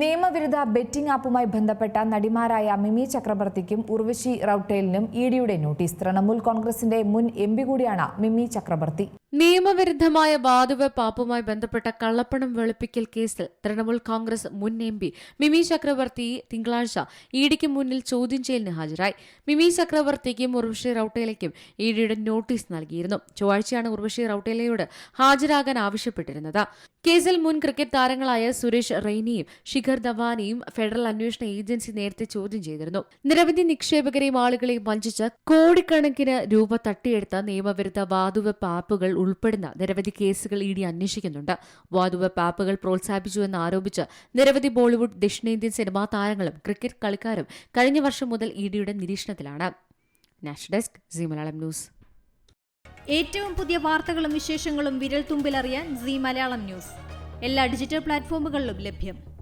നിയമവിരുദ്ധ ബെറ്റിംഗ് ആപ്പുമായി ബന്ധപ്പെട്ട നടിമാരായ മിമി ചക്രവർത്തിക്കും ഉർവശി റൌട്ടേലിനും ഇ ഡിയുടെ നോട്ടീസ്. തൃണമൂൽ കോൺഗ്രസിന്റെ മുൻ എം കൂടിയാണ് മിമി ചക്രവർത്തി നിയമവിരുദ്ധമായ വാതുവെപ്പാപ്പുമായി ബന്ധപ്പെട്ട കള്ളപ്പണം വെളുപ്പിക്കൽ കേസിൽ തൃണമൂൽ കോൺഗ്രസ് മുൻ എം പി മിമി ചക്രവർത്തി തിങ്കളാഴ്ച ഇഡിക്ക് മുന്നിൽ ചോദ്യം ചെയ്യലിന് ഹാജരായി. മിമി ചക്രവർത്തിക്കും ഉർവശി റൌട്ടേലയ്ക്കും ഇഡിയുടെ നോട്ടീസ് നൽകിയിരുന്നു. ചൊവ്വാഴ്ചയാണ് ഉർവശി റൌട്ടേലയോട് ഹാജരാകാൻ ആവശ്യപ്പെട്ടിരുന്നത്. കേസിൽ മുൻ ക്രിക്കറ്റ് താരങ്ങളായ സുരേഷ് റെയ്നിയും ശിഖർ ധവാനിയും ഫെഡറൽ അന്വേഷണ ഏജൻസി നേരത്തെ ചോദ്യം ചെയ്തിരുന്നു. നിരവധി നിക്ഷേപകരെയും ആളുകളെയും വഞ്ചിച്ച് കോടിക്കണക്കിന് രൂപ തട്ടിയെടുത്ത നിയമവിരുദ്ധ വാതുവെപ്പ് ആപ്പുകൾ ഉൾപ്പെടുന്ന നിരവധി കേസുകൾ ഇ ഡി അന്വേഷിക്കുന്നുണ്ട്. വാതുവെപ്പ് ആപ്പുകൾ പ്രോത്സാഹിപ്പിച്ചുവെന്ന് ആരോപിച്ച് നിരവധി ബോളിവുഡ് ദക്ഷിണേന്ത്യൻ സിനിമാ താരങ്ങളും ക്രിക്കറ്റ് കളിക്കാരും കഴിഞ്ഞ വർഷം മുതൽ ഇ ഡിയുടെ നിരീക്ഷണത്തിലാണ്. Desk C Malayalam news. ഏറ്റവും പുതിയ വാർത്തകളും വിശേഷങ്ങളും വിരൽ തുമ്പിലറിയാൻ സി മലയാളം ന്യൂസ്. എല്ലാ ഡിജിറ്റൽ പ്ലാറ്റ്ഫോമുകളിലും ലഭ്യം.